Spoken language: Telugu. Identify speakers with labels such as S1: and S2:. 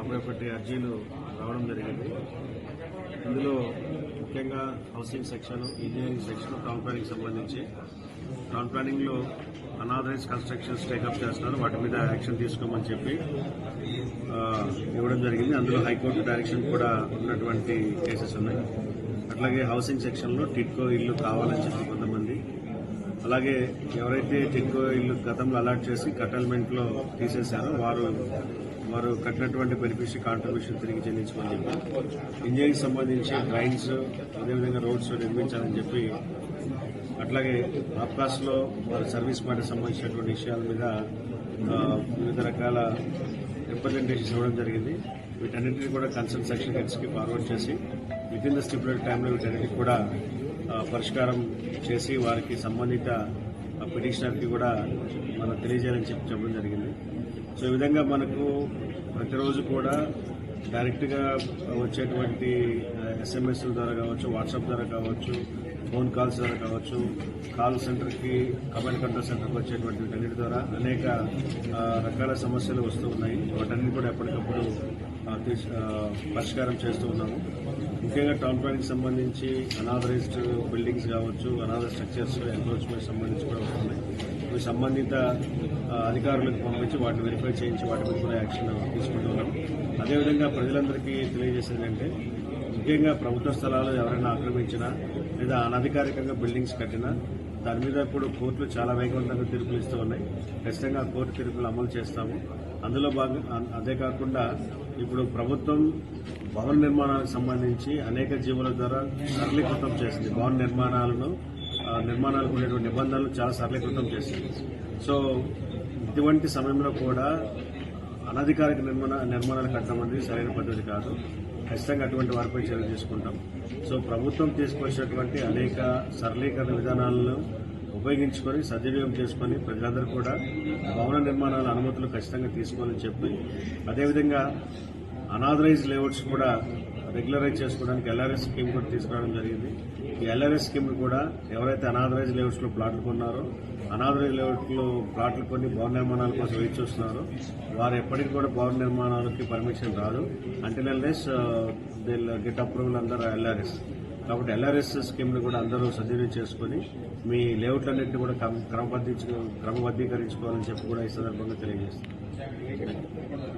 S1: యాభై ఒకటి అర్జీలు రావడం జరిగింది. ఇందులో ముఖ్యంగా housing section engineering section town planning సంబంధించి. టౌన్ ప్లానింగ్లో అనాథరైజ్ కన్స్ట్రక్షన్స్ టేకప్ చేస్తున్నారు. వాటి మీద యాక్షన్ తీసుకోమని చెప్పి ఇవ్వడం జరిగింది. అందులో హైకోర్టు డైరెక్షన్ కూడా ఉన్నటువంటి కేసెస్ ఉన్నాయి. అట్లాగే హౌసింగ్ సెక్షన్లో టిట్కో ఇల్లు కావాలని చెప్పి కొంతమంది. అలాగే ఎవరైతే టిట్కో ఇల్లు గతంలో అలాట్ చేసి కటల్మెంట్లో తీసేశారో వారు వారు కట్టినటువంటి బెనిఫిషరీ కాంట్రిబ్యూషన్ తిరిగి చెల్లించమని చెప్పి ఇంజనీరింగ్ సంబంధించి డ్రైన్స్ అదేవిధంగా రోడ్స్ నిర్మించాలని చెప్పి అట్లాగే ఆప్కాస్ వారు వారి సర్వీస్ మాట సంబంధించినటువంటి విషయాల మీద వివిధ రకాల రిప్రజెంటేషన్స్ ఇవ్వడం జరిగింది. వీటన్నింటినీ కూడా కన్సర్న్ సెక్షన్ హెడ్స్కి ఫార్వర్డ్ చేసి విత్ ఇన్ ద స్టిపులేట్ టైంలో వీటన్నిటికి కూడా పరిష్కారం చేసి వారికి సంబంధిత పిటిషనర్కి కూడా మనం తెలియజేయాలని చెప్పి చెప్పడం జరిగింది. సో ఈ విధంగా మనకు ప్రతిరోజు కూడా డైరెక్ట్గా వచ్చేటువంటి ఎస్ఎంఎస్ ద్వారా కావచ్చు వాట్సాప్ ద్వారా కావచ్చు ఫోన్ కాల్స్ ద్వారా కావచ్చు కాల్ సెంటర్కి కమాండ్ కంట్రోల్ సెంటర్కి వచ్చేటువంటి వీటన్నిటి ద్వారా అనేక రకాల సమస్యలు వస్తూ ఉన్నాయి. వాటన్నిటి కూడా ఎప్పటికప్పుడు పరిష్కారం చేస్తూ ఉన్నాము. ముఖ్యంగా టౌన్ ప్లానింగ్ సంబంధించి అనాథరైజ్డ్ బిల్డింగ్స్ కావచ్చు అనాథర్ స్ట్రక్చర్స్ ఎన్క్రోచ్మెంట్ సంబంధించి కూడా వస్తున్నాయి. ఇవి సంబంధిత అధికారులకు పంపించి వాటిని వెరిఫై చేయించి వాటి మీద కూడా యాక్షన్ తీసుకుంటున్నాం అదేవిధంగా ప్రజలందరికీ తెలియజేసేది ముఖ్యంగా ప్రభుత్వ స్థలాలు ఎవరైనా ఆక్రమించినా లేదా అనధికారికంగా బిల్డింగ్స్ కట్టినా దాని మీద కూడా కోర్టులు చాలా వేగవంతంగా తీర్పులు ఇస్తూ ఉన్నాయి. ఖచ్చితంగా కోర్టు తీర్పులు అమలు చేస్తాము. అందులో భాగం అదే కాకుండా ఇప్పుడు ప్రభుత్వం భవన నిర్మాణానికి సంబంధించి అనేక జీవుల ద్వారా సరళీకృతం చేసింది. భవన నిర్మాణాలను నిర్మాణాలకు ఉండేటువంటి నిబంధనలు చాలా సరళీకృతం చేసింది. సో ఇటువంటి సమయంలో కూడా అనధికారిక నిర్మాణ నిర్మాణాలు కట్టడం అనేది సరైన పద్ధతి కాదు. ఖచ్చితంగా అటువంటి వారిపై చర్య తీసుకుంటాం. సో ప్రభుత్వం తీసుకొచ్చినటువంటి అనేక సరళీకరణ విధానాలను ఉపయోగించుకొని సద్వినియోగం చేసుకొని ప్రజలందరూ కూడా భవన నిర్మాణాల అనుమతులు ఖచ్చితంగా తీసుకోవాలని చెప్పి అదేవిధంగా అనాథరైజ్ లేఅవుట్స్ కూడా రెగ్యులరైజ్ చేసుకోవడానికి ఎల్ఆర్ఎస్ స్కీమ్ కూడా తీసుకురావడం జరిగింది. ఈ ఎల్ఆర్ఎస్ స్కీమ్ కూడా ఎవరైతే అనాథరైజ్ లేఅవుట్స్లో ప్లాట్లు కొన్నారో అనాథరైజ్ లేఅవుట్లో ప్లాట్లు కొని భవన నిర్మాణాల కోసం వెయిట్ చూస్తున్నారో వారు ఎప్పటికీ కూడా భవన నిర్మాణాలకి పర్మిషన్ రాదు అంటే unless they'll get approval under LRS. కాబట్టి ఎల్ఆర్ఎస్ స్కీమ్ని కూడా అందరూ సద్వినియోగం చేసుకుని మీ లేఅవుట్లన్నింటినీ కూడా క్రమ- క్రమబద్ధీకరించుకోవాలని చెప్పి కూడా ఈ సందర్భంగా తెలియజేస్తున్నాం.